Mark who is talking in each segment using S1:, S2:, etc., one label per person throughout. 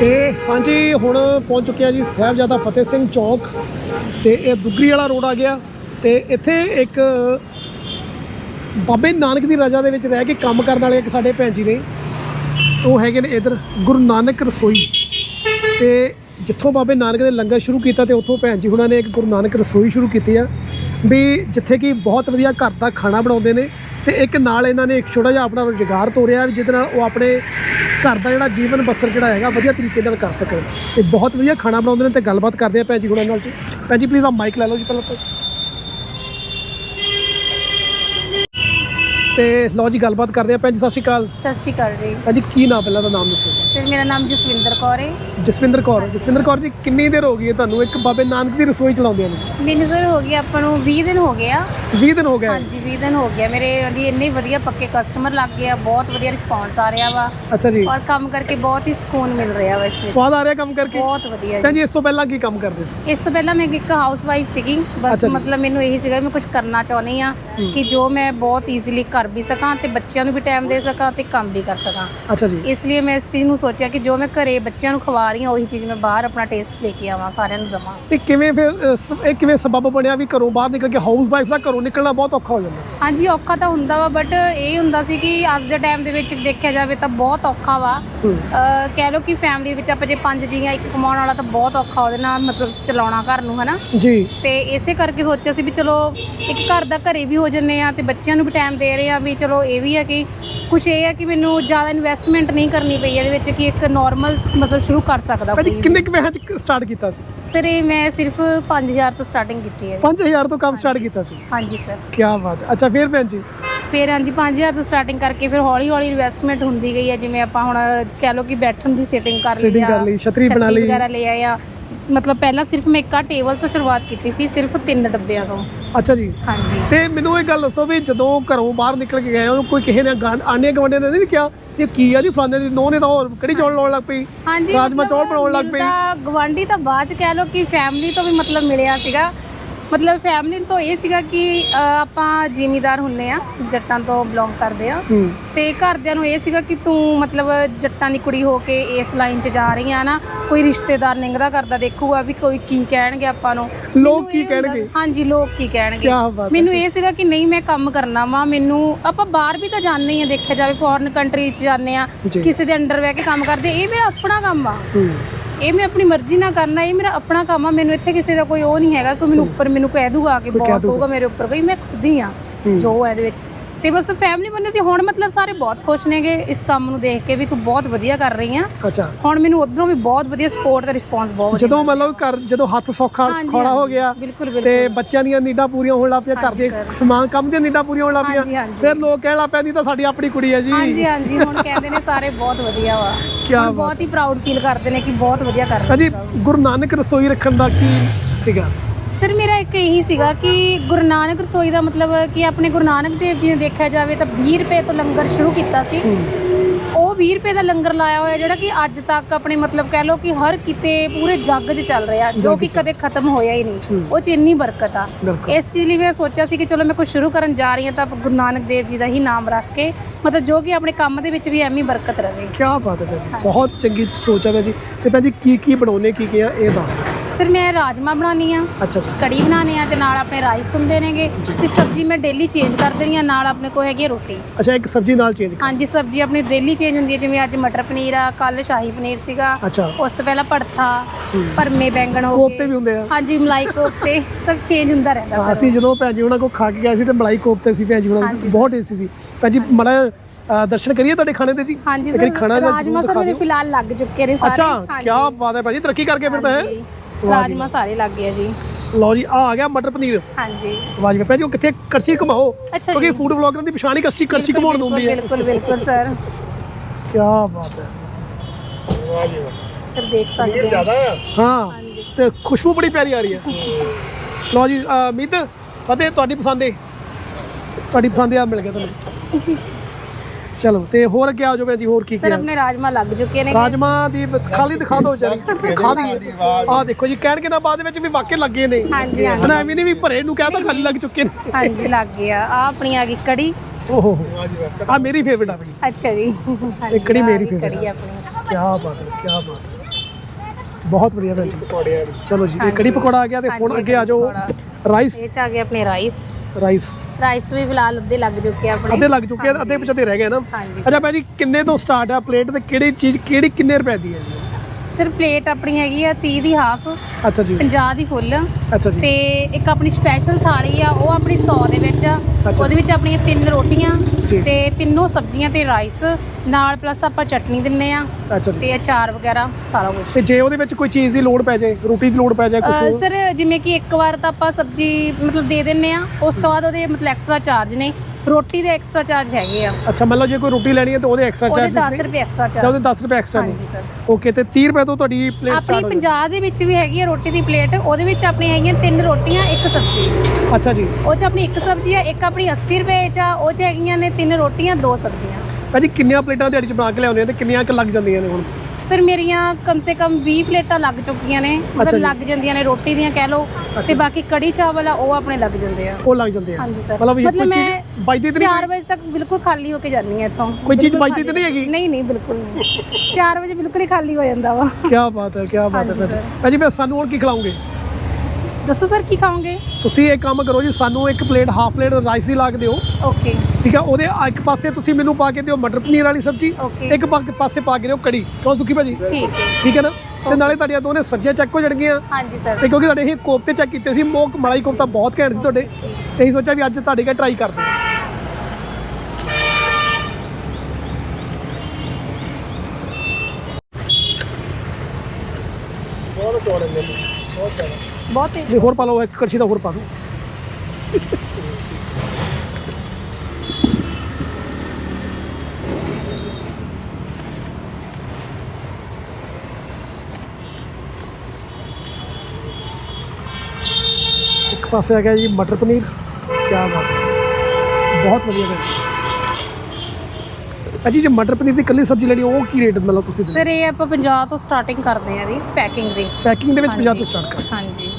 S1: ਤੇ ਹਾਂਜੀ, ਹੁਣ ਪਹੁੰਚ ਚੁੱਕੇ ਆ ਜੀ ਸਾਹਿਬਜ਼ਾਦਾ ਫਤਿਹ ਸਿੰਘ ਚੌਕ ਤੇ ਇਹ ਦੁਗਰੀ ਵਾਲਾ ਰੋਡ ਆ ਗਿਆ ਤੇ ਇੱਥੇ ਇੱਕ ਬਾਬੇ ਨਾਨਕ ਦੀ ਰਜਾ ਦੇ ਵਿੱਚ ਰਹਿ ਕੇ ਕੰਮ ਕਰਨ ਵਾਲੇ ਇੱਕ ਸਾਡੇ ਭੈਣ ਜੀ ਨੇ। ਉਹ ਹੈਗੇ ਨੇ ਇਧਰ ਗੁਰੂ ਨਾਨਕ ਰਸੋਈ। ਤੇ ਜਿੱਥੋਂ ਬਾਬੇ ਨਾਨਕ ਨੇ ਲੰਗਰ ਸ਼ੁਰੂ ਕੀਤਾ ਤੇ ਉੱਥੋਂ ਭੈਣ ਜੀ ਹੁਣਾਂ ਨੇ ਇੱਕ ਗੁਰੂ ਨਾਨਕ ਰਸੋਈ ਸ਼ੁਰੂ ਕੀਤੀ ਆ। ਵੀ ਜਿੱਥੇ ਕਿ ਬਹੁਤ ਵਧੀਆ ਘਰ ਦਾ ਖਾਣਾ ਬਣਾਉਂਦੇ ਨੇ ਤੇ ਇੱਕ ਨਾਲ ਇਹਨਾਂ ਨੇ ਇੱਕ ਛੋਟਾ ਜਿਹਾ ਆਪਣਾ ਰੁਜ਼ਗਾਰ ਤੋਰਿਆ ਵੀ ਜਿਹਦੇ ਨਾਲ ਉਹ ਆਪਣੇ ਘਰ ਦਾ ਜਿਹੜਾ ਜੀਵਨ ਬਸਰ ਜਿਹੜਾ ਹੈਗਾ, ਵਧੀਆ ਤਰੀਕੇ ਨਾਲ ਕਰ ਸਕਣ। ਤੇ ਬਹੁਤ ਵਧੀਆ ਖਾਣਾ ਬਣਾਉਂਦੇ ਨੇ ਤੇ ਗੱਲਬਾਤ ਕਰਦੇ ਆ, ਭੈਣ ਜੀ ਹੁਣਾਂ ਨਾਲ ਜੀ। ਭੈਣ ਜੀ ਪਲੀਜ਼ ਆ ਮਾਈਕ ਲੈ ਲਓ ਜੀ ਪਹਿਲਾਂ ਤਾਂ। ਤੇ ਲਓ ਜੀ ਗੱਲਬਾਤ ਕਰਦੇ ਆ ਭੈਣ ਜੀ ਸਤਿ ਸ਼੍ਰੀ ਅਕਾਲ।
S2: ਸਤਿ ਸ਼੍ਰੀ ਅਕਾਲ ਜੀ।
S1: ਭੈਣ ਜੀ ਕੀ ਨਾਮ ਪਹਿਲਾਂ ਦਾ ਨਾਮ ਦੱਸੋ?
S2: ਸਰ ਮੇਰਾ ਨਾਮ ਜਸਵਿੰਦਰ ਕੌਰ ਹੈ।
S1: ਜਸਵਿੰਦਰ ਕੌਰ। ਜਸਵਿੰਦਰ ਕੌਰ ਜੀ ਕਿੰਨੀ ਦੇਰ ਹੋ ਗਈ ਹੈ ਤੁਹਾਨੂੰ? ਇੱਕ ਬਾਬੇ ਨਾਨਕ ਦੀ ਰਸੋਈ ਚਲਾਉਂਦਿਆਂ ਨੂੰ।
S2: ਮੈਨੂੰ ਸਰ ਹੋ ਗਿਆ ਆਪਾਂ ਨੂੰ 20 ਦਿਨ ਹੋ ਗਏ ਆ।
S1: 20 ਦਿਨ ਹੋ ਗਏ।
S2: ਹਾਂਜੀ 20 ਦਿਨ ਹੋ ਗਿਆ ਮੇਰੇ ਲਈ ਇੰਨੇ ਵਧੀਆ ਪੱਕੇ ਕਸਟਮਰ ਲੱਗ ਗਏ ਆ। ਬਹੁਤ ਵਧੀਆ ਰਿਸਪਾਂਸ ਆ ਰਿਹਾ ਵਾ।
S1: ਅੱਛਾ ਜੀ।
S2: ਔਰ ਕੰਮ ਕਰਕੇ ਬਹੁਤ ਹੀ ਸਕੂਨ ਮਿਲ ਰਿਹਾ ਵਾ ਇਸ ਵਿੱਚ।
S1: ਸਵਾਦ ਆ ਰਿਹਾ ਕੰਮ ਕਰਕੇ?
S2: ਬਹੁਤ ਵਧੀਆ ਜੀ।
S1: ਜੀ ਇਸ ਤੋਂ ਪਹਿਲਾਂ ਕੀ ਕੰਮ ਕਰਦੇ ਸੀ?
S2: ਇਸ ਤੋਂ ਪਹਿਲਾਂ ਮੈਂ ਇੱਕ ਹਾਊਸ ਵਾਈਫ ਸੀਗੀ। ਬਸ। ਮਤਲਬ ਮੈਨੂੰ ਇਹੀ ਸੀਗਾ ਮੈਂ ਕੁਝ ਕਰਨਾ ਚਾਹੁੰਦੀ ਆ ਕਿ ਜੋ ਮੈਂ ਬਹੁਤ ਈਜ਼ੀਲੀ ਕਰ ਵੀ ਸਕਾਂ ਤੇ ਬੱਚਿਆਂ ਨੂੰ ਵੀ ਟਾਈਮ ਦੇ ਸਕਾਂ ਤੇ ਕੰਮ ਵੀ ਕਰ ਸਕਾਂ।
S1: ਅੱਛਾ ਜੀ।
S2: ਇਸ ਲਈ ਮੈਂ ਇਸ ਚੀਜ਼ ਨੂੰ ਸੋਚਿਆ ਕਿ ਜੋ ਮੈਂ ਘਰੇ ਬੱਚਿਆਂ ਨੂੰ ਖਵਾ ਰਹੀ ਹਾਂ ਉਹੀ ਚੀਜ਼ ਮੈਂ ਬਾਹਰ ਆਪਣਾ ਟੇਸਟ ਲੈ ਕੇ ਆਵਾਂ ਸਾਰਿਆਂ ਨੂੰ ਦਵਾਂ।
S1: ਤੇ ਕਿਵੇਂ ਫਿਰ ਸ- ਇਹ ਕਿਵੇਂ ਸਬਬ ਬਣਿਆ ਵੀ ਘਰੋਂ ਬਾਹਰ ਨਿਕਲ ਕੇ ਹਾਊਸ ਵਾਈਫ ਦਾ ਘਰੋਂ ਨਿਕਲਣਾ ਬਹੁਤ ਔਖਾ ਹੋ ਜਾਂਦਾ?
S2: ਹਾਂਜੀ ਔਖਾ ਤਾਂ ਹੁੰਦਾ ਵਾ ਬਟ ਇਹ ਹੁੰਦਾ ਸੀ ਕਿ ਅੱਜ ਦੇ ਟਾਈਮ ਦੇ ਵਿੱਚ ਦੇਖਿਆ ਜਾਵੇ ਤਾਂ ਬਹੁਤ ਔਖਾ ਵਾ।
S1: ਹੂੰ।
S2: ਅਹ ਕਹਿ ਲਓ ਕਿ ਫੈਮਿਲੀ ਵਿੱਚ ਆਪਾਂ ਜੇ ਪੰਜ ਜੀਆਂ ਇੱਕ ਕਮਾਉਣ ਵਾਲਾ ਤਾਂ ਬਹੁਤ ਔਖਾ ਉਹਦੇ ਨਾਲ ਮਤਲਬ ਚਲਾਉਣਾ ਘਰ ਨੂੰ ਹਨਾ?
S1: ਜੀ।
S2: ਤੇ ਇਸੇ ਕਰਕੇ ਸੋਚਿਆ ਸੀ ਵੀ ਚਲੋ ਇੱਕ ਘਰ ਦਾ ਘਰੇ ਵੀ ਹੋ ਜੰਨੇ ਆ ਤੇ ਬੱਚਿਆਂ ਨੂੰ ਵੀ ਟਾਈਮ ਦੇ ਰਹੇ ਆ ਵੀ ਚਲੋ ਇਹ ਵੀ ਹੈ ਕਿ ਕੁਝ ਇਹ ਹੈ ਕਿ ਮੈਨੂੰ ਜ਼ਿਆਦਾ ਇਨਵੈਸਟਮੈਂਟ ਨਹੀਂ ਕਰਨੀ ਪਈ ਇਹਦੇ ਵਿੱਚ ਕਿ ਇੱਕ ਨਾਰਮਲ ਮਤਲਬ ਸ਼ੁਰੂ ਕਰ ਸਕਦਾ
S1: ਭੈਣ
S2: ਕੋਈ
S1: ਜੀ
S2: ਵੀ।
S1: ਕਿੰਨੇ ਕੁ ਪੈਸਿਆਂ ਚ ਸਟਾਰਟ ਕੀਤਾ ਸੀ?
S2: ਸਰ ਇਹ ਮੈਂ ਸਿਰਫ 5000 ਤੋਂ ਸਟਾਰਟਿੰਗ ਕੀਤੀ ਹੈ।
S1: 5000 ਤੋਂ ਕੰਮ ਸਟਾਰਟ ਕੀਤਾ ਸੀ?
S2: ਹਾਂਜੀ ਸਰ।
S1: ਕੀ ਬਾਤ ਹੈ। ਅੱਛਾ ਫਿਰ ਭੈਣ ਜੀ?
S2: ਫਿਰ ਹਾਂਜੀ 5000 ਤੋਂ ਸਟਾਰਟਿੰਗ ਕਰਕੇ ਫਿਰ ਹੌਲੀ ਹੌਲੀ ਇਨਵੈਸਟਮੈਂਟ ਹੁੰਦੀ ਗਈ ਹੈ। ਜਿਵੇਂ ਆਪਾਂ ਹੁਣ ਕਹਿ ਲਓ ਕਿ ਬੈਠਣ ਦੀ ਸੈਟਿੰਗ ਕਰ ਲਈ
S1: Sitting
S2: ਆ,
S1: ਕਰ ਲਈ, ਛਤਰੀ ਬਣਾ ਲਈ।
S2: ਵਗੈਰਾ ਲੈ ਆਏ ਆ। ਮਤਲਬ ਪਹਿਲਾਂ ਸਿਰਫ ਮੈਂ ਇੱਕ ਟੇਬਲ ਤੋਂ ਸ਼ੁਰੂਆਤ ਕੀਤੀ ਸੀ ਸਿਰਫ ਤਿੰਨ ਡੱਬਿਆਂ ਤੋਂ।
S1: ਅੱਛਾ ਜੀ।
S2: ਹਾਂਜੀ।
S1: ਤੇ ਮੈਨੂੰ ਇਹ ਗੱਲ ਦੱਸੋ ਵੀ ਜਦੋਂ ਘਰੋਂ ਬਾਹਰ ਨਿਕਲ ਕੇ ਗਏ ਹੋ ਕੋਈ ਕਿਸੇ ਨੇ ਆਂਡੇ ਗਵੰਡੇ ਨੇ ਨਹੀਂ ਕਿਹਾ ਇਹ ਕੀ ਆ ਜੀ ਫਲਾਣੇ ਦੀ ਨੋਹ ਨੇ ਤਾਂ ਹੋਰ ਕੜੀ ਚੌਲ ਲਾਉਣ ਲੱਗ ਪਈ?
S2: ਹਾਂਜੀ
S1: ਰਾਜਮਾ ਚੌਲ ਬਣਾਉਣ ਲੱਗ ਪਈ
S2: ਤਾਂ ਗਵਾਂਢੀ ਤਾਂ ਬਾਅਦ ਚ ਕਹਿ ਲਓ ਕਿ ਫੈਮਿਲੀ ਤੋਂ ਵੀ ਮਤਲਬ ਮਿਲਿਆ ਸੀਗਾ। ਮਤਲਬ ਫੈਮਿਲੀ ਤੋਂ ਇਹ ਸੀਗਾ ਕਿ ਅ, ਆਪਾਂ ਜ਼ਿਮੀਦਾਰ ਹੁੰਨੇ ਆ ਜੱਟਾਂ ਤੋਂ ਬਿਲੋਂਗ ਕਰਦੇ ਆ
S1: ਹੂੰ
S2: ਤੇ ਘਰਦਿਆਂ ਨੂੰ ਇਹ ਸੀਗਾ ਕਿ ਤੂੰ ਮਤਲਬ ਜੱਟਾਂ ਦੀ ਕੁੜੀ ਹੋ ਕੇ ਇਸ ਲਾਈਨ 'ਚ ਜਾ ਰਹੀ ਆ ਨਾ ਕੋਈ ਰਿਸ਼ਤੇਦਾਰ ਨਿੰਗਦਾ ਕਰਦਾ ਦੇਖੂਗਾ ਵੀ ਕੋਈ ਕੀ ਕਹਿਣਗੇ ਆਪਾਂ ਨੂੰ
S1: ਲੋਕ
S2: ਮੈਨੂੰ
S1: ਕੀ
S2: ਇਹ ਹੁੰਦਾ-
S1: ਕਹਿਣਗੇ?
S2: ਹਾਂਜੀ ਲੋਕ ਕੀ ਕਹਿਣਗੇ
S1: ਕਿਆ ਬਾਤ ਹੈ।
S2: ਮੈਨੂੰ ਇਹ ਸੀਗਾ ਕਿ ਨਹੀਂ ਮੈਂ ਕੰਮ ਕਰਨਾ ਵਾ ਮੈਨੂੰ ਆਪਾਂ ਬਾਹਰ ਵੀ ਤਾਂ ਜਾਂਦੇ ਹੀ ਆ ਦੇਖਿਆ ਜਾਵੇ ਫੋਰਨ ਕੰਟਰੀ 'ਚ ਜਾਂਦੇ ਆ
S1: ਜੀ।
S2: ਕਿਸੇ ਦੇ ਅੰਡਰ ਬਹਿ ਕੇ ਕੰਮ ਕਰਦੇ ਇਹ ਮੇਰਾ ਆਪਣਾ ਕੰਮ ਆ
S1: ਹੂੰ
S2: ਇਹ ਮੈਂ ਆਪਣੀ ਮਰਜ਼ੀ ਨਾਲ ਕਰਨਾ ਇਹ ਮੇਰਾ ਆਪਣਾ ਕੰਮ ਆ ਮੈਨੂੰ ਇੱਥੇ ਕਿਸੇ ਦਾ ਕੋਈ ਉਹ ਨਹੀਂ ਹੈਗਾ ਕੋਈ ਮੈਨੂੰ ਉੱਪਰ ਮੈਨੂੰ ਕਹਿ ਦੂਗਾ ਕਿ ਬੌਸ। ਹੋਊਗਾ ਮੇਰੇ ਉੱਪਰ ਕੋਈ ਮੈਂ ਖੁਦ ਹੀ ਆ। ਜੋ ਹੈ ਇਹਦੇ ਵਿੱਚ ਤੇ ਬਸ ਫੈਮਿਲੀ ਬੰਦੇ ਸੀ ਹੁਣ ਮਤਲਬ ਸਾਰੇ ਬਹੁਤ ਖੁਸ਼ ਨੇਗੇ ਇਸ ਕੰਮ ਨੂੰ ਦੇਖ ਕੇ ਵੀ ਤੂੰ ਬਹੁਤ ਵਧੀਆ ਕਰ ਰਹੀ ਆ।
S1: ਅੱਛਾ।
S2: ਹੁਣ ਮੈਨੂੰ ਉਧਰੋਂ ਵੀ ਬਹੁਤ ਵਧੀਆ ਸਪੋਰਟ ਤੇ ਰਿਸਪੌਂਸ ਬਹੁਤ ਵਧੀਆ।
S1: ਜਦੋਂ ਮਤਲਬ ਘਰ ਜਦੋਂ ਹੱਥ ਸੌਖਾ
S2: ਹਾਂਜੀ,
S1: ਹੋ ਗਿਆ
S2: ਬਿਲਕੁਲ
S1: ਤੇ ਬੱਚਿਆਂ ਦੀਆਂ ਨੀਡਾਂ ਪੂਰੀਆਂ ਹੋਣ ਲੱਗ ਪਈਆਂ ਘਰ ਦੇ ਸਮਾਨ ਕੰਮ ਦੀਆਂ ਨੀਡਾਂ ਪੂਰੀਆਂ ਹੋਣ ਲੱਗ
S2: ਹਾਂਜੀ,
S1: ਪਈਆਂ।
S2: ਹਾਂਜੀ।
S1: ਫਿਰ ਲੋਕ ਕਹਿਣ ਲੱਗ ਪੈਂਦੀ ਤਾਂ ਸਾਡੀ ਆਪਣੀ ਕੁੜੀ ਹੈ ਜੀ।
S2: ਹਾਂਜੀ ਹਾਂਜੀ। ਹੁਣ ਕਹਿੰਦੇ ਨੇ ਸਾਰੇ ਬਹੁਤ ਵਧੀਆ ਵਾ।
S1: ਕਿਆ
S2: ਹੁਣ
S1: ਬਾਤ।
S2: ਬਹੁਤ ਹੀ ਪ੍ਰਾਊਡ ਫੀਲ ਕਰਦੇ ਨੇ ਕਿ ਬਹੁਤ ਵਧੀਆ ਕਰ ਰਹੇ
S1: ਹਾਂਜੀ ਗੁਰੂ ਨਾਨਕ ਰਸੋਈ ਰੱਖਣ ਦਾ ਕੀ ਸੀਗਾ?
S2: ਸਰ ਮੇਰਾ ਇੱਕ ਇਹੀ ਸੀਗਾ ਕਿ ਗੁਰੂ ਨਾਨਕ ਰਸੋਈ ਦਾ ਮਤਲਬ ਕਿ ਆਪਣੇ ਗੁਰੂ ਨਾਨਕ ਦੇਵ ਜੀ ਨੇ ਦੇਖਿਆ ਜਾਵੇ ਤਾਂ 20 ਰੁਪਏ ਤੋਂ ਲੰਗਰ ਸ਼ੁਰੂ ਕੀਤਾ ਸੀ। ਉਹ 20 ਰੁਪਏ ਦਾ ਲੰਗਰ ਲਾਇਆ ਹੋਇਆ ਜਿਹੜਾ ਕਿ ਅੱਜ ਤੱਕ ਆਪਣੇ ਮਤਲਬ ਕਹਿ ਲਓ ਕਿ ਹਰ ਕਿਤੇ ਪੂਰੇ ਜੱਗ 'ਚ ਚੱਲ ਰਿਹਾ ਜੋ ਕਿ ਕਦੇ ਖਤਮ ਹੋਇਆ ਹੀ ਨਹੀਂ। ਉਹ 'ਚ ਇੰਨੀ ਬਰਕਤ ਆ। ਇਸ ਚੀਜ਼ ਲਈ ਮੈਂ ਸੋਚਿਆ ਸੀ ਕਿ ਚਲੋ ਮੈਂ ਕੁਝ ਸ਼ੁਰੂ ਕਰਨ ਜਾ ਰਹੀ ਹਾਂ ਤਾਂ ਗੁਰੂ ਨਾਨਕ ਦੇਵ ਜੀ ਦਾ ਹੀ ਨਾਮ ਰੱਖ ਕੇ ਮਤਲਬ ਜੋ ਕਿ ਆਪਣੇ ਕੰਮ ਦੇ ਵਿੱਚ ਵੀ ਐਵੇਂ ਬਰਕਤ ਰਵੇ
S1: ਕੀ ਬਾਤ ਹੈ ਬਹੁਤ ਚੰਗੀ ਸੋਚ ਹੈ ਜੀ। ਤੇ ਭੈਣ ਜੀ ਕੀ ਕੀ ਬਣਾਉਣੇ ਕੀ ਕੀ ਆ ਇਹ ਦੱਸ
S2: ਸਰ ਮੈਂ ਰਾਜਮਾ ਬਣਾਉਣੀ ਆ
S1: ਅੱਛਾ ਜੀ।
S2: ਕੜੀ ਬਣਾਉਣੇ ਆ ਤੇ ਨਾਲ ਆਪਣੇ ਰਾਈਸ ਹੁੰਦੇ ਨੇਗੇ ਤੇ ਸਬਜ਼ੀ ਮੈਂ ਡੇਲੀ ਚੇਂਜ ਕਰ ਦੇਣੀ ਆ ਨਾਲ ਆਪਣੇ ਕੋਲ ਹੈਗੀ ਆ ਰੋਟੀ।
S1: ਅੱਛਾ ਇੱਕ ਸਬਜ਼ੀ ਨਾਲ ਚੇਂਜ
S2: ਹਾਂਜੀ ਸਬਜ਼ੀ ਆਪਣੀ ਡੇਲੀ ਚੇਂਜ ਹੁੰਦੀ ਹੈ ਜਿਵੇਂ ਅੱਜ ਮਟਰ ਪਨੀਰ ਆ ਕੱਲ ਸ਼ਾਹੀ ਪਨੀਰ ਸੀਗਾ
S1: ਅੱਛਾ।
S2: ਉਸ ਤੋਂ ਪਹਿਲਾਂ ਭੜਥਾ ਭਰਮੇ ਬੈਂਗਣ ਹੋ
S1: ਕੋਫਤੇ ਵੀ ਹੁੰਦੇ ਆ।
S2: ਹਾਂਜੀ ਮਲਾਈ ਕੋਫਤੇ ਸਭ ਚੇਂਜ ਹੁੰਦਾ ਰਹਿੰਦਾ ਸਰ।
S1: ਅਸੀਂ ਜਦੋਂ ਭੈਣ ਜੀ ਉਹਨਾਂ ਕੋਲ ਖਾ ਕੇ ਗਏ ਸੀ ਤੇ ਮਲਾਈ ਕੋਫਤੇ ਸੀ ਭੈਣ ਜੀ ਉਹਨਾਂ
S2: ਹਾਂਜੀ।
S1: ਬਹੁਤ ਟੇਸਟੀ ਸੀ। ਭੈਣ ਜੀ ਮੜਾ ਦਰਸ਼ਨ ਕਰੀਏ ਤੁਹਾਡੇ ਖਾਣੇ ਦੇ ਜੀ?
S2: ਹਾਂਜੀ
S1: ਇੱਕ ਵਾਰੀ
S2: ਸਰ
S1: ਖਾਣਾ
S2: ਰਾਜਮਾ
S1: ਜ਼ਰੂਰ
S2: ਸਰ
S1: ਦਿਖਾ
S2: ਮੇਰੇ
S1: ਦਿਓ।
S2: ਫਿਲਹਾਲ ਲੱਗ ਚੁੱਕੇ ਨੇ ਸਾਰੇ।
S1: ਅੱਛਾ ਕੀ ਬਾਤ ਹੈ ਭਾਜੀ ਤਰੱਕੀ ਕਰਕੇ ਫਿਰ ਤਾਂ ਹੈ?
S2: ਹਾਂਜੀ। ਰਾਜਮਾ ਸਾਰੇ ਲੱਗ ਗਏ ਜੀ।
S1: ਲਓ ਜੀ ਆ ਆ ਗਿਆ ਮਟਰ ਪਨੀਰ।
S2: ਹਾਂਜੀ।
S1: ਵਾਜ ਭੈਣ ਜੀ ਉਹ ਕਿੱਥੇ ਕੜਛੀ ਘਮਾਓ?
S2: ਅੱਛਾ
S1: ਕਿਉਂਕਿ
S2: ਜੀ।
S1: ਫੂਡ ਬਲੌਗਰਾਂ ਦੀ ਪਛਾਣ ਹੀ ਕੜਛੀ ਕੜਛੀ
S2: ਬਿਲਕੁਲ,
S1: ਘਮਾਉਣ ਨੂੰ ਹੁੰਦੀ ਹੈ।
S2: ਬਿਲਕੁਲ ਬਿਲਕੁਲ ਸਰ।
S1: ਕੀ ਬਾਤ ਹੈ।
S2: ਸਰ ਦੇਖ ਸਕਦੇ ਆ।
S1: ਹਾਂ
S2: ਹਾਂਜੀ।
S1: ਤੇ ਖੁਸ਼ਬੂ ਬੜੀ ਪਿਆਰੀ ਆ ਰਹੀ ਹੈ। ਲਓ ਜੀ ਅਹ ਮੀਤ ਫਤਿਹ ਤੁਹਾਡੀ ਪਸੰਦ ਹੈ ਤੁਹਾਡੀ ਪਸੰਦ ਆ ਮਿਲ ਗਿਆ ਤੁਹਾਨੂੰ। ਚਲੋ ਤੇ ਹੋਰ ਅੱਗੇ ਆ ਜਾਓ ਭੈਣ ਜੀ ਹੋਰ ਕੀ ਕੀ
S2: ਸਰ
S1: ਆ
S2: ਆਪਣੇ ਰਾਜਮਾ ਲੱਗ ਚੁੱਕੇ ਨੇ।
S1: ਰਾਜਮਾ ਦੀ ਬ- ਖਾਲੀ ਦਿਖਾ ਦਿਓ ਵਿਚਾਰੀ। ਦਿਖਾ ਦਈਏ। ਆਹ ਦੇਖੋ ਜੀ ਕਹਿਣਗੇ ਨਾ ਬਾਅਦ ਵਿੱਚ ਵੀ ਵਾਕਿਆ ਲੱਗੇ ਨੇ।
S2: ਹਾਂਜੀ ਹਾਂਜੀ।
S1: ਹਨਾ ਐਵੇਂ ਨਹੀਂ ਵੀ ਭਰੇ ਨੂੰ ਕਹਤਾ ਖਾਲੀ ਲੱਗ ਚੁੱਕੇ ਨੇ।
S2: ਹਾਂਜੀ ਲੱਗ ਗਿਆ। ਆ ਆਪਣੀ ਆ ਗਈ ਕੜੀ।
S1: ਓਹੋ। ਆ ਮੇਰੀ ਫੇਵਰਟ ਆ ਬਈ।
S2: ਅੱਛਾ ਜੀ।
S1: ਇਹ ਕੜੀ
S2: ਆਹ
S1: ਮੇਰੀ
S2: ਗਈ ਕੜੀ
S1: ਆ।
S2: ਆਪਣੀ।
S1: ਕੀ ਬਾਤ ਹੈ ਕੀ ਬਾਤ ਹੈ। ਬਹੁਤ ਵਧੀਆ ਭੈਣ ਜੀ। ਚਲੋ ਜੀ ਇਹ। ਕੜੀ ਪਕੌੜਾ ਆ ਗਿਆ ਤੇ ਹੁਣ
S2: ਹਾਂਜੀ,
S1: ਅੱਗੇ ਆ ਜਾਓ। ਰਾਈਸ
S2: ਇਹ ਚ ਆ ਗਏ ਆਪਣੇ ਰਾਈਸ
S1: ਰਾਈਸ
S2: ਰਾਈਸ ਵੀ ਫਿਲਹਾਲ ਅੱਧੇ ਲੱਗ ਚੁੱਕੇ ਆ ਆਪਣੇ।
S1: ਅੱਧੇ ਲੱਗ ਚੁੱਕੇ ਆ ਅੱਧੇ ਪਿਛੇ ਰਹਿ ਗਏ ਨਾ।
S2: ਹਾਂਜੀ।
S1: ਅੱਛਾ ਭਾਈ ਜੀ ਕਿੰਨੇ ਤੋਂ ਸਟਾਰਟ ਆ ਪਲੇਟ ਤੇ? ਕਿਹੜੀ ਚੀਜ਼ ਕਿਹੜੀ ਕਿੰਨੇ ਰੁਪਏ ਦੀ ਹੈ ਜੀ?
S2: ਸਰ ਪਲੇਟ ਆਪਣੀ ਹੈਗੀ ਆ 30 ਦੀ ਹਾਫ
S1: ਅੱਛਾ ਜੀ।
S2: 50 ਦੀ ਫੁੱਲ।
S1: ਅੱਛਾ ਜੀ।
S2: ਤੇ ਇੱਕ ਆਪਣੀ ਸਪੈਸ਼ਲ ਥਾਲੀ ਆ ਉਹ ਆਪਣੀ 100 ਦੇ ਵਿੱਚ ਆ। ਉਹਦੇ ਵਿੱਚ ਆਪਣੀਆਂ ਤਿੰਨ ਰੋਟੀਆਂ। ਤੇ ਤਿੰਨੋਂ ਸਬਜ਼ੀਆਂ ਤੇ ਰਾਈਸ ਨਾਲ ਪਲੱਸ ਆਪਾਂ ਚਟਨੀ ਦਿੰਨੇ ਆ
S1: ਅੱਛਾ ਜੀ।
S2: ਤੇ ਅਚਾਰ ਵਗੈਰਾ ਸਾਰਾ ਕੁਝ
S1: ਤੇ ਜੇ ਉਹਦੇ ਵਿੱਚ ਕੋਈ ਚੀਜ਼ ਦੀ ਲੋੜ ਪੈ ਜਾਏ ਰੋਟੀ ਦੀ ਲੋੜ ਪੈ ਜਾਏ ਕੁਝ
S2: ਸਰ ਜਿਵੇਂ ਕਿ ਇੱਕ ਵਾਰ ਤਾਂ ਆਪਾਂ ਸਬਜ਼ੀ ਮਤਲਬ ਦੇ ਦਿੰਨੇ ਆ ਉਸ ਤੋਂ ਬਾਅਦ ਉਹਦੇ ਮਤਲਬ ਐਕਸਟਰਾ ਚਾਰਜ ਨੇ। ਰੋਟੀ ਦੇ ਐਕਸਟਰਾ ਚਾਰਜ ਹੈਗੇ ਆ।
S1: ਅੱਛਾ ਮੰਨ ਲਓ ਜੇ ਕੋਈ ਰੋਟੀ ਲੈਣੀ ਹੈ ਤਾਂ ਉਹਦੇ ਐਕਸਟਰਾ
S2: ਉਹਦੇ
S1: ਚਾਰजेस
S2: 10
S1: ਨੇ?
S2: ਰੁਪਏ ਐਕਸਟਰਾ ਚਾਰਜ
S1: ਉਹਦੇ 10 ਰੁਪਏ ਐਕਸਟਰਾ
S2: ਹਾਂਜੀ ਸਰ
S1: ਓਕੇ ਤੇ 30 ਰੁਪਏ ਤੋਂ ਤੁਹਾਡੀ ਪਲੇਟ
S2: ਆਪਣੀ
S1: ਸਟਾਰਟ ਹੋ
S2: 50 ਦੇ ਵਿੱਚ ਵੀ ਹੈਗੀ ਆ ਰੋਟੀ ਦੀ ਪਲੇਟ ਉਹਦੇ ਵਿੱਚ ਆਪਣੀ ਹੈਗੀਆਂ ਤਿੰਨ ਰੋਟੀਆਂ ਇੱਕ ਸਬਜ਼ੀ।
S1: ਅੱਛਾ ਜੀ।
S2: ਉਹ 'ਚ ਆਪਣੀ ਇੱਕ ਸਬਜ਼ੀ ਆ ਇੱਕ ਆਪਣੀ 80 ਰੁਪਏ 'ਚ ਆ ਉਹ 'ਚ ਹੈਗੀਆਂ ਨੇ ਤਿੰਨ ਰੋਟੀਆਂ ਦੋ ਸਬਜ਼ੀਆਂ।
S1: ਭਾਜੀ ਕਿੰਨੀਆਂ ਪਲੇਟਾਂ ਦਿਹਾੜੀ ਚ ਬਣਾ ਕੇ ਲਿਆਉਂਦੇ ਆ ਤੇ ਕਿੰਨੀਆਂ ਕੁ ਲੱਗ ਜਾਂਦੀਆਂ ਨੇ ਹੁਣ?
S2: ਸਰ ਮੇਰੀਆਂ ਕਮ ਸੇ ਕਮ 20 ਪਲੇਟਾਂ ਲੱਗ ਚੁੱਕੀਆਂ ਨੇ। ਮਤਲਬ
S1: ਜੀ।
S2: ਲੱਗ ਜਾਂਦੀਆਂ ਨੇ ਰੋਟੀ ਦੀਆਂ ਕਹਿ ਲਓ ਤੇ ਬਾਕੀ ਕੜੀ ਚਾਵਲ ਆ ਉਹ ਆਪਣੇ ਲੱਗ ਜਾਂਦੇ ਆ।
S1: ਉਹ ਲੱਗ ਜਾਂਦੇ ਆ।
S2: ਹਾਂਜੀ ਸਰ।
S1: ਮਤਲਬ ਇਹ ਕੋਈ
S2: ਮੈਂ
S1: ਚੀਜ਼ ਬਚਦੀ ਤੇ ਨਹੀਂ
S2: 4 ਵਜੇ ਤੱਕ ਬਿਲਕੁਲ ਖਾਲੀ ਹੋ ਕੇ ਜਾਂਦੀ ਹਾਂ ਇੱਥੋਂ।
S1: ਕੋਈ ਚੀਜ਼
S2: ਬਿਲਕੁਲ
S1: ਬਚਦੀ ਤੇ ਨਹੀਂ ਹੈਗੀ?
S2: ਨਹੀਂ ਨਹੀਂ ਬਿਲਕੁਲ ਨਹੀਂ। 4 ਵਜੇ ਬਿਲਕੁਲ ਹੀ ਖਾਲੀ ਹੋ ਜਾਂਦਾ ਵਾ।
S1: ਕੀ ਬਾਤ ਹੈ ਕੀ ਬਾਤ ਹੈ
S2: ਹਾਂਜੀ
S1: ਭਾਜੀ
S2: ਸਰ।
S1: ਭਾਜੀ ਮੈਂ ਸਾਨੂੰ ਹੁਣ ਕੀ ਖਿਲਾਉਂਗੇ?
S2: ਦੱਸੋ ਸਰ ਕੀ ਖਾਓਗੇ?
S1: ਤੁਸੀਂ ਇੱਕ ਕੰਮ ਕਰੋ ਜੀ ਸਾਨੂੰ ਇੱਕ ਪਲੇਟ ਹਾਫ ਪਲੇਟ ਰਾਈਸ ਦੀ ਲਾ ਕੇ ਦਿਓ।
S2: ਓਕੇ।
S1: ਠੀਕ ਹੈ ਉਹਦੇ ਇੱਕ ਪਾਸੇ ਤੁਸੀਂ ਮੈਨੂੰ ਪਾ ਕੇ ਦਿਓ ਮਟਰ ਪਨੀਰ ਵਾਲੀ ਸਬਜ਼ੀ
S2: Okay.
S1: ਇੱਕ ਪਾ- ਪਾਸੇ ਪਾ ਕੇ ਦਿਓ ਕੜੀ। ਕਿਉਂ ਸੁੱਕੀ ਭਾਜੀ?
S2: ਠੀਕ ਹੈ।
S1: ਠੀਕ ਹੈ ਨਾ? ਤੇ ਨਾਲੇ ਤੁਹਾਡੀਆਂ ਦੋਨੇ ਸਬਜ਼ੀਆਂ ਚੱਕ ਹੋ ਜਾਣਗੀਆਂ।
S2: ਹਾਂਜੀ ਸਰ।
S1: ਤੇ ਕਿਉਂਕਿ ਤੁਹਾਡੇ ਇਹ ਕੋਫਤੇ ਚੈੱਕ ਕੀਤੇ ਸੀ ਮੋਕ ਮਲਾਈ ਕੋਫਤਾ ਬਹੁਤ ਘੈਂਟ ਸੀ ਤੁਹਾਡੇ। ਤੇ ਅਸੀਂ ਸੋਚਿਆ ਵੀ ਅੱਜ ਤੁਹਾਡੇ ਕੋਲ ਟਰਾਈ ਕਰਦੇ ਹਾਂ ਬਹੁਤ ਚੌੜੇ ਨੇ ਬਹੁਤ ਜ਼ਿਆਦਾ
S2: ਬਹੁਤ ਹੀ
S1: ਨਹੀਂ ਹੋਰ ਪਾ ਲਓ ਇੱਕ ਕੜਛੀ ਦਾ ਹੋਰ ਪਾ ਦਿਓ ਇੱਕ ਪਾਸੇ ਆ ਗਿਆ ਜੀ ਮਟਰ ਪਨੀਰ ਕੀ ਬਾਤ ਹੈ ਬਹੁਤ ਵਧੀਆ ਹੈ ਅਜੀ ਜੇ ਮਟਰ ਪਨੀਰ ਦੀ ਕੱਲੀ ਸਬਜ਼ੀ ਲੈਣੀ ਉਹ ਕੀ ਰੇਟ ਮਤਲਬ ਤੁਸੀਂ
S2: ਸਰ ਇਹ ਆਪਾਂ 50 ਤੋਂ ਸਟਾਰਟਿੰਗ ਕਰਦੇ ਆ ਦੀ ਪੈਕਿੰਗ ਦੀ।
S1: ਪੈਕਿੰਗ ਦੇ ਵਿੱਚ 50 ਤੋਂ। ਸਟਾਰਟ ਕਰ
S2: ਹਾਂਜੀ।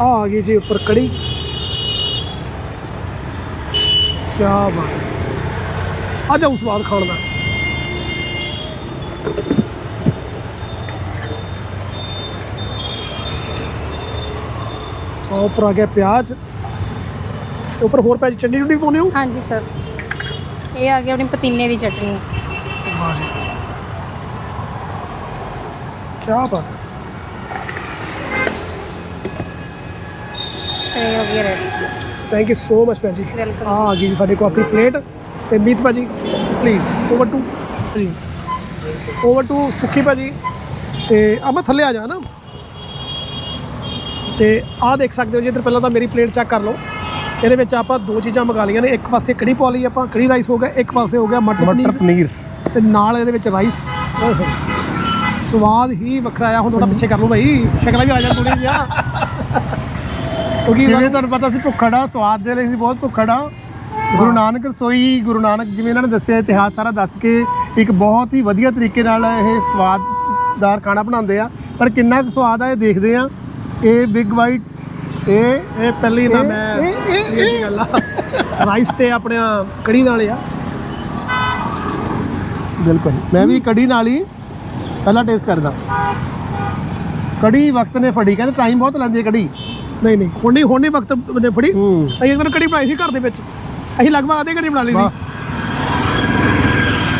S1: ਆ ਆ ਗਈ ਜੀ ਉੱਪਰ ਕੜੀ। ਕੀ ਬਾਤ ਆ ਜਾਓ ਸਵਾਦ ਖਾਣ ਦਾ। ਆ ਉੱਪਰ ਆ ਗਿਆ ਪਿਆਜ਼। ਉੱਪਰ ਹੋਰ ਪਿਆਜ਼ ਚੁਟਨੀ ਵੀ ਪਾਉਂਦੇ ਹੋ?
S2: ਹਾਂਜੀ ਸਰ। ਇਹ ਆ ਗਈ ਆਪਣੀ ਪਤੀਨੇ ਦੀ ਚਟਨੀ।
S1: ਵਾਹ ਜੀ। ਕੀ ਬਾਤ ਹੈ।
S2: ਸਰ ਇਹ ਹੋ ਗਈ ready
S1: thank you so much ਭੈਣ ਜੀ।
S2: Welcome
S1: ਆ ਆ ਗਈ ਜੀ ਸਾਡੇ ਕੋਲ ਆਪਣੀ ਪਲੇਟ। ਤੇ ਮੀਤ ਭਾਜੀ ਪਲੀਜ਼ ਓਵਰ ਟੂ ਜੀ ਓਵਰ ਟੂ ਸੁੱਖੀ ਭਾਜੀ। ਤੇ ਮੈਂ ਥੱਲੇ ਆ ਜਾ ਨਾ ਤੇ ਆ ਦੇਖ ਸਕਦੇ ਹੋ ਜੀ ਇੱਧਰ ਪਹਿਲਾਂ ਤਾਂ ਮੇਰੀ ਪਲੇਟ ਚੈੱਕ ਕਰ ਲਓ। ਇਹਦੇ ਵਿੱਚ ਆਪਾਂ ਦੋ ਚੀਜ਼ਾਂ ਮੰਗਾ ਲਈਆਂ ਨੇ ਇੱਕ ਪਾਸੇ ਕੜੀ ਪਾ ਲਈ ਆਪਾਂ ਕੜੀ ਰਾਈਸ ਹੋ ਗਿਆ ਇੱਕ ਪਾਸੇ ਹੋ ਗਿਆ ਮਟਰ ਪਨੀਰ
S3: ਪਨੀਰ।
S1: ਤੇ ਨਾਲ ਇਹਦੇ ਵਿੱਚ ਰਾਈਸ ਓਹੋ। ਸਵਾਦ ਹੀ ਵੱਖਰਾ ਆ ਹੁਣ ਥੋੜਾ ਪਿੱਛੇ ਕਰ ਲਓ ਭਾਈ ਸ਼ਕਲਾਂ ਵੀ ਆ ਜਾਣ ਥੋੜੀ ਜਿਹਾ ਕਿਉਂਕਿ
S3: ਜਿਵੇਂ ਤੁਹਾਨੂੰ ਪਤਾ ਸੀ ਭੁੱਖੜਾ ਸਵਾਦ ਦੇ ਲਈ ਸੀ ਬਹੁਤ ਭੁੱਖੜਾ ਗੁਰੂ ਨਾਨਕ ਰਸੋਈ ਗੁਰੂ ਨਾਨਕ ਜਿਵੇਂ ਇਹਨਾਂ ਨੇ ਦੱਸਿਆ ਇਤਿਹਾਸ ਸਾਰਾ ਦੱਸ ਕੇ ਇੱਕ ਬਹੁਤ ਹੀ ਵਧੀਆ ਤਰੀਕੇ ਨਾਲ ਇਹ ਸਵਾਦਦਾਰ ਖਾਣਾ ਬਣਾਉਂਦੇ ਆ। ਪਰ ਕਿੰਨਾ ਕੁ ਸਵਾਦ ਆ ਇਹ ਦੇਖਦੇ ਆ। ਇਹ ਬਿਗ ਵਾਈਟ ਇਹ
S1: ਇਹ ਪਹਿਲੀ ਨਾ ਮੈਂ
S3: ਇਹ- ਇਹ-
S1: ਇਹ ਗੱਲ ਆ ਰਾਈਸ ਤੇ ਆਪਣਿਆ ਕੜੀ ਨਾਲ ਆ।
S3: ਬਿਲਕੁਲ। ਮੈਂ ਵੀ ਕੜੀ ਨਾਲ ਹੀ ਪਹਿਲਾਂ ਟੇਸਟ ਕਰਦਾ। ਕੜੀ ਵਕਤ ਨੇ ਫੜੀ ਕਹਿੰਦੇ ਟਾਈਮ ਬਹੁਤ ਲੈਂਦੀ ਹੈ ਕੜੀ।
S1: ਨਹੀਂ ਨਹੀਂ ਹੁਣ ਨਹੀਂ ਹੁਣ ਨਹੀਂ ਵਕਤ ਨੇ ਫੜੀ।
S3: ਹੂੰ।
S1: ਅਸੀਂ ਇੱਕ ਦਿਨ ਕੜੀ ਬਣਾਈ ਸੀ ਘਰ ਦੇ ਵਿੱਚ। ਅਸੀਂ ਲਗਭਗ ਆਧੇ ਘੜੀ ਬਣਾ ਲਈ
S3: ਵਾਹ।
S1: ਸੀ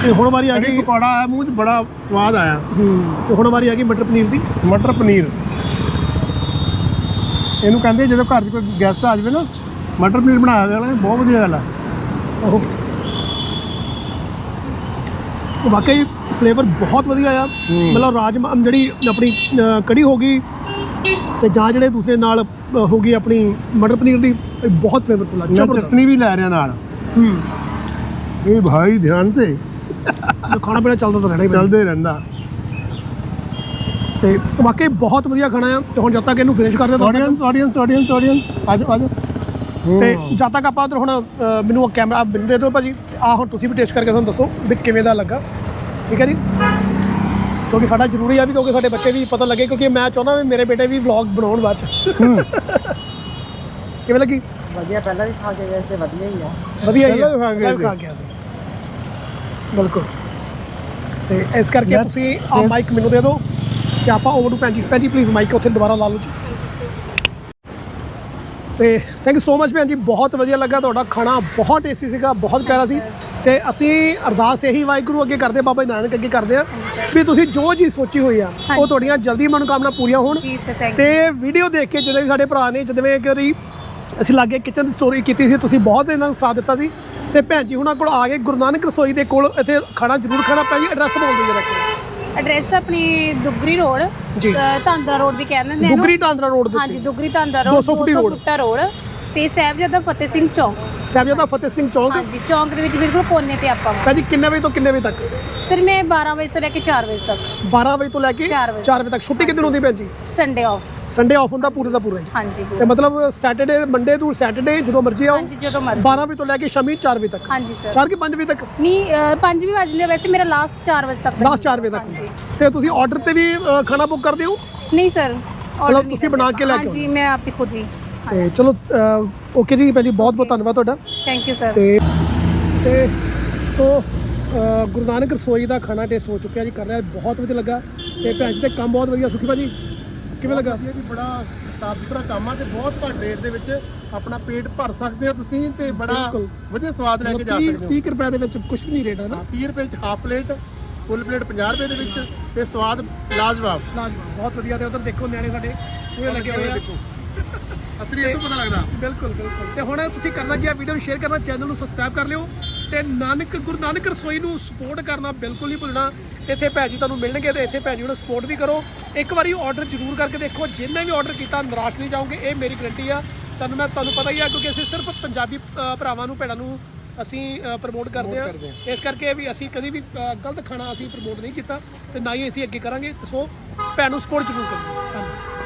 S1: ਤੇ ਹੁਣ ਵਾਰੀ ਆ
S3: ਕੜੀ
S1: ਗਈ
S3: ਪਕੌੜਾ ਆਇਆ ਮੂੰਹ 'ਚ ਬੜਾ ਸਵਾਦ ਆਇਆ।
S1: ਤੇ ਹੁਣ ਵਾਰੀ ਆ ਗਈ ਮਟਰ ਪਨੀਰ ਦੀ।
S3: ਮਟਰ ਪਨੀਰ। ਇਹਨੂੰ ਕਹਿੰਦੇ ਜਦੋਂ ਘਰ 'ਚ ਕੋਈ ਗੈਸਟ ਆ ਜਾਵੇ ਨਾ ਮਟਰ ਪਨੀਰ ਬਣਾਇਆ ਹੋਵੇ ਅਗਲੇ ਨੇ, ਬਹੁਤ ਵਧੀਆ ਗੱਲ ਆ।
S1: ਉਹ ਵਾਕਈ ਫਲੇਵਰ ਬਹੁਤ ਵਧੀਆ ਆ। ਮਤਲਬ ਰਾਜਮਾ ਜਿਹੜੀ ਆਪਣੀ ਅ, ਕੜੀ ਹੋ ਗਈ ਤੇ ਜਾਂ ਜਿਹੜੇ ਦੂਸਰੇ ਨਾਲ ਅ, ਹੋ ਗਈ ਆਪਣੀ ਮਟਰ ਪਨੀਰ ਦੀ ਇਹ ਬਹੁਤ ਫਲੇਵਰਫੁਲ ਆ
S3: ਮੈਂ
S1: ਜ਼ਬਰਦਸਤ।
S3: ਚਟਨੀ ਵੀ ਲੈ ਰਿਹਾ ਨਾਲ।
S1: ਹੂੰ।
S3: ਇਹ ਭਾਈ ਧਿਆਨ ਸੇ
S1: ਖਾਣਾ ਪੀਣਾ ਚੱਲਦਾ ਤਾਂ ਰਹਿਣਾ ਹੀ ਪੈਂਦਾ।
S3: ਚੱਲਦੇ ਰਹਿੰਦਾ।
S1: ਤੇ ਵਾਕਈ ਬਹੁਤ ਵਧੀਆ ਖਾਣਾ ਆ ਤੇ ਹੁਣ ਜਦ ਤੱਕ ਇਹਨੂੰ ਫਿਨਿਸ਼ ਕਰਦੇ
S3: ਆਡੀਅנס ਆਡੀਅנס ਆਡੀਅנס ਆਡੀਅנס ਆਜੋ ਆਜੋ
S1: ਤੇ ਜਦ ਤੱਕ ਆਪਾਂ ਉਧਰ ਹੁਣ ਮੈਨੂੰ ਕੈਮਰਾ ਬਿੰਦ ਦੇ ਦਿਓ ਭਾਜੀ। ਆ ਹੁਣ ਤੁਸੀਂ ਵੀ ਟੇਸਟ ਕਰਕੇ ਤੁਹਾਨੂੰ ਦੱਸੋ ਵੀ ਕਿਵੇਂ ਦਾ ਲੱਗਾ। ਠੀਕ ਹੈ ਜੀ? ਕਿਉਂਕਿ ਸਾਡਾ ਜ਼ਰੂਰੀ ਆ ਵੀ ਕਿਉਂਕਿ ਸਾਡੇ ਬੱਚੇ ਵੀ ਪਤਾ ਲੱਗੇ ਕਿਉਂਕਿ ਮੈਂ ਚਾਹੁੰਦਾ ਵੀ ਮੇਰੇ ਬੇਟੇ ਵੀ ਵਲੌਗ ਬਣਾਉਣ ਬਾਅਦ ਕਿਵੇਂ ਲੱਗੀ?
S4: ਵਧੀਆ ਪਹਿਲਾਂ ਵੀ ਖਾ ਕੇ ਗਏ ਸੀ ਵਧੀਆ ਹੀ ਆ।
S1: ਵਧੀਆ ਹੀ ਆ। ਪਹਿਲਾਂ ਵੀ ਖਾ ਕੇ ਆਏ ਬਿਲਕੁਲ। ਤੇ ਇਸ ਕਰਕੇ ਤੁਸੀਂ ਆ ਮਾਈਕ ਮੈਨੂੰ ਦੇ ਦਿਓ। ਤੇ ਆਪਾਂ ਓਵਰ ਟੂ ਭੈਣ ਜੀ। ਭੈਣ ਜੀ ਪਲੀਜ਼ ਮਾਈਕ ਉੱਥੇ ਦੁਬਾਰਾ ਲਾ ਲਓ ਜੀ। ਤੇ ਥੈਂਕ ਯੂ ਸੋ ਮਚ ਭੈਣ ਜੀ ਬਹੁਤ ਵਧੀਆ ਲੱਗਾ ਤੁਹਾਡਾ ਖਾਣਾ ਬਹੁਤ ਟੇਸਟੀ ਸੀਗਾ ਬਹੁਤ ਪਿਆਰਾ ਸੀ। ਤੇ ਅਸੀਂ ਅਰਦਾਸ ਇਹੀ ਵਾਹਿਗੁਰੂ ਅੱਗੇ ਕਰਦੇ ਬਾਬਾ ਜੀ ਨਾਨਕ ਅੱਗੇ ਕਰਦੇ ਆ ਵੀ ਤੁਸੀਂ ਜੋ ਚੀਜ਼ ਸੋਚੀ ਹੋਈ ਆ ਉਹ। ਤੁਹਾਡੀਆਂ ਜਲਦੀ ਮਨੋਕਾਮਨਾ ਪੂਰੀਆਂ ਹੋਣ।
S2: ਜੀ ਸਰ ਥੈਂਕ
S1: ਤੇ ਵੀਡੀਓ ਦੇਖ ਕੇ ਜਦੋਂ ਵੀ ਸਾਡੇ ਭਰਾ ਨੇ ਜਦੋਂ ਇੱਕ ਵਾਰੀ ਅਸੀਂ ਲਾਗੇ ਕਿਚਨ ਦੀ ਸਟੋਰੀ ਕੀਤੀ ਸੀ ਤੁਸੀਂ ਬਹੁਤ ਇਹਨਾਂ ਨੂੰ ਸਾਥ ਦਿੱਤਾ ਸੀ। ਤੇ ਭੈਣ ਜੀ ਹੁਣਾਂ ਕੋਲ ਆ ਕੇ ਗੁਰੂ ਨਾਨਕ ਰਸੋਈ ਦੇ ਕੋਲ ਇੱਥੇ ਖਾਣਾ ਜ਼ਰੂਰ ਖਾਣਾ ਪੈ ਜੀ ਐਡਰੈਸ ਬੋਲ ਦਿਓ ਜਰਾ
S2: ਐਡਰੈਸ ਆਪਣੀ ਦੁਗਰੀ ਰੋਡ
S1: ਜੀ।
S2: ਤਾਂਦਰਾ ਰੋਡ ਵੀ ਕਹਿੰਦੇ ਨੇ ਇਹਨੂੰ।
S1: ਦੁਗਰੀ ਟਾਂਦਰਾ ਰੋਡ ਦੇ
S2: ਹਾਂਜੀ
S1: ਉੱਤੇ
S2: ਦੁਗਰੀ ਤਾਂਦਰਾ ਰੋਡ
S1: 250 ਰੋਡ।
S2: ਫੁੱਟਾ ਰੋਡ ਤੇ ਸਾਹਿਬਜ਼ਾਦਾ ਫਤਿਹ ਸਿੰਘ ਚੌਂਕ
S1: ਸਾਹਿਬਜ਼ਾਦਾ ਫਤਿਹ ਸਿੰਘ ਚੌਂਕ
S2: ਹਾਂਜੀ ਚੌਂਕ ਦੇ ਵਿੱਚ ਬਿਲਕੁਲ ਕੋਨੇ ਤੇ ਆਪਾਂ ਵਾਂ।
S1: ਭੈਣ ਜੀ ਕਿੰਨੇ ਵਜੇ ਤੋਂ ਕਿੰਨੇ ਵਜੇ ਤੱਕ
S2: ਸਰ ਮੈਂ 12 ਵਜੇ ਤੋਂ ਲੈ ਕੇ 4 ਵਜੇ ਤੱਕ
S1: 12 ਵਜੇ ਤੋਂ ਲੈ ਕੇ
S2: ਚਾਰ ਵਜੇ।
S1: 4 ਵਜੇ ਤੱਕ ਛੁੱਟੀ ਕਿੰਨੇ ਹੁੰਦੀ ਭੈਣ ਜੀ
S2: ਸੰਡੇ ਆਫ
S1: ਸੰਡੇ ਆਫ ਹੁੰਦਾ ਪੂਰੇ ਦਾ ਪੂਰਾ
S2: ਹਾਂਜੀ
S1: ਤੇ ਮਤਲਬ ਸੈਟਰਡੇ ਮੰਡੇ ਤੋਂ ਸੈਟਰਡੇ ਜਦੋਂ ਮਰਜ਼ੀ ਆਓ
S2: ਹਾਂਜੀ ਜਦੋਂ ਮਰਜ਼ੀ।
S1: 12 ਵਜੇ ਤੋਂ ਲੈ ਕੇ ਸ਼ਾਮੀ 4 ਵਜੇ ਤੱਕ।
S2: ਹਾਂਜੀ ਸਰ
S1: 4 ਕਿ 5 ਵਜੇ ਤੱਕ?
S2: ਨਹੀਂ 5 ਵੀ ਵੱਜ ਜਾਂਦੇ ਆ, ਵੈਸੇ ਮੇਰਾ ਲਾਸਟ 4 ਵਜੇ ਤੱਕ।
S1: ਲਾਸਟ 4 ਵਜੇ ਤੱਕ। ਤੇ ਤੁਸੀਂ ਆਰਡਰ ਤੇ ਵੀ ਖਾਣਾ ਬੁੱਕ ਕਰਦੇ ਹੋ?
S2: ਨਹੀਂ ਸਰ
S1: ਮਤਲਬ ਤੁਸੀਂ ਬਣਾ ਕੇ ਲੈ ਕੇ
S2: ਹਾਂਜੀ ਮੈਂ ਆਪ ਹੀ ਖੁਦ ਹੀ।
S1: ਤੇ ਚਲੋ ਓਕੇ ਜੀ ਜੀ ਬਹੁਤ ਬਹੁਤ ਧੰਨਵਾਦ ਤੁਹਾਡਾ।
S2: ਥੈਂਕ ਯੂ ਸਰ
S1: ਤੇ ਤੇ ਸੋ ਗੁਰੂ ਨਾਨਕ ਰਸੋਈ ਦਾ ਖਾਣਾ ਟੇਸਟ ਹੋ ਚੁੱਕਿਆ ਜੀ ਕਰ ਬਹੁਤ ਵਧੀਆ ਲੱਗਾ। ਤੇ ਭੈਣ ਜੀ ਤੇ ਕੰਮ ਬਹੁਤ ਵਧੀਆ ਸੁਖੀ ਭਾਜੀ। ਕਿਵੇਂ ਲੱਗਾ?
S3: ਜੀ ਬੜਾ ਸਾਫ਼ ਸੁਥਰਾ ਕੰਮ ਆ ਤੇ ਬਹੁਤ ਘੱਟ ਰੇਟ ਦੇ ਵਿੱਚ ਆਪਣਾ ਪੇਟ ਭਰ ਸਕਦੇ ਹੋ ਤੁਸੀਂ ਤੇ ਬੜਾ
S1: ਬਿਲਕੁਲ।
S3: ਵਧੀਆ ਸਵਾਦ ਲੈ ਕੇ ਜਾ
S1: 30
S3: ਸਕਦੇ ਹੋ।
S1: 30 ਰੁਪਏ ਦੇ ਵਿੱਚ ਕੁਝ ਵੀ ਨਹੀਂ ਰੇਟ ਹੈ ਨਾ।
S3: 30 ਰੁਪਏ ਚ ਹਾਫ ਪਲੇਟ ਫੁੱਲ ਪਲੇਟ 50 ਰੁਪਏ ਦੇ ਵਿੱਚ ਤੇ ਸਵਾਦ ਲਾਜਵਾਬ।
S1: ਲਾਜਵਾਬ ਬਹੁਤ ਵਧੀਆ। ਤੇ ਉਧਰ ਦੇਖੋ ਨਿਆਣੇ ਸਾਡੇ ਪੂਰੇ ਲੱਗੇ ਹੋਏ ਆ।
S3: ਦੇਖੋ। ਅਸਲੀ ਇਹ ਤੋਂ ਪਤਾ ਲੱਗਦਾ।
S1: ਬਿਲਕੁਲ ਬਿਲਕੁਲ। ਤੇ ਹੁਣ ਤੁਸੀਂ ਕਰਨਾ ਕੀ ਆ ਵੀਡੀਓ ਨੂੰ ਸ਼ੇਅਰ ਕਰਨਾ ਚੈਨਲ ਨੂੰ ਸਬਸਕ੍ਰਾਈਬ ਕਰ ਲਿਓ। ਤੇ ਨਾਨਕ ਗੁਰੂ ਨਾਨਕ ਰਸੋਈ ਨੂੰ ਸਪੋਰਟ ਕਰਨਾ ਬਿਲਕੁਲ ਨਹੀਂ ਭੁੱਲਣਾ। ਇੱਥੇ ਭੈਣ ਜੀ ਤੁਹਾਨੂੰ ਮਿਲਣਗੇ ਤੇ ਇੱਥੇ ਭੈਣ ਜੀ ਨੂੰ ਸਪੋਰਟ ਵੀ ਕਰੋ। ਇੱਕ ਵਾਰੀ ਆਰਡਰ ਜ਼ਰੂਰ ਕਰਕੇ ਦੇਖੋ। ਜਿੰਨੇ ਵੀ ਆਰਡਰ ਕੀਤਾ ਨਿਰਾਸ਼ ਨਹੀਂ ਜਾਓਗੇ। ਇਹ ਮੇਰੀ ਗਰੰਟੀ ਆ। ਤੁਹਾਨੂੰ ਮੈਂ ਤੁਹਾਨੂੰ ਪਤਾ ਹੀ ਆ ਕਿਉਂਕਿ ਅਸੀਂ ਸਿਰਫ ਪੰਜਾਬੀ ਭਰਾਵਾਂ ਨੂੰ ਭੈਣਾਂ ਨੂੰ ਅਸੀਂ ਪ੍ਰਮੋਟ ਕਰਦੇ ਆ। ਇਸ ਕਰਕੇ ਵੀ ਅਸੀਂ ਕਦੀ ਵੀ ਗਲਤ ਖਾਣਾ ਅਸੀਂ ਪ੍ਰਮੋਟ ਨਹੀਂ ਕੀਤਾ ਤੇ ਨਾ ਹੀ ਅਸੀਂ ਅੱਗੇ ਕਰਾਂਗੇ। ਸੋ ਭੈਣ ਨੂੰ ਸਪੋਰਟ ਜ਼ਰੂਰ ਕਰੋ। ਧੰਨਵਾਦ।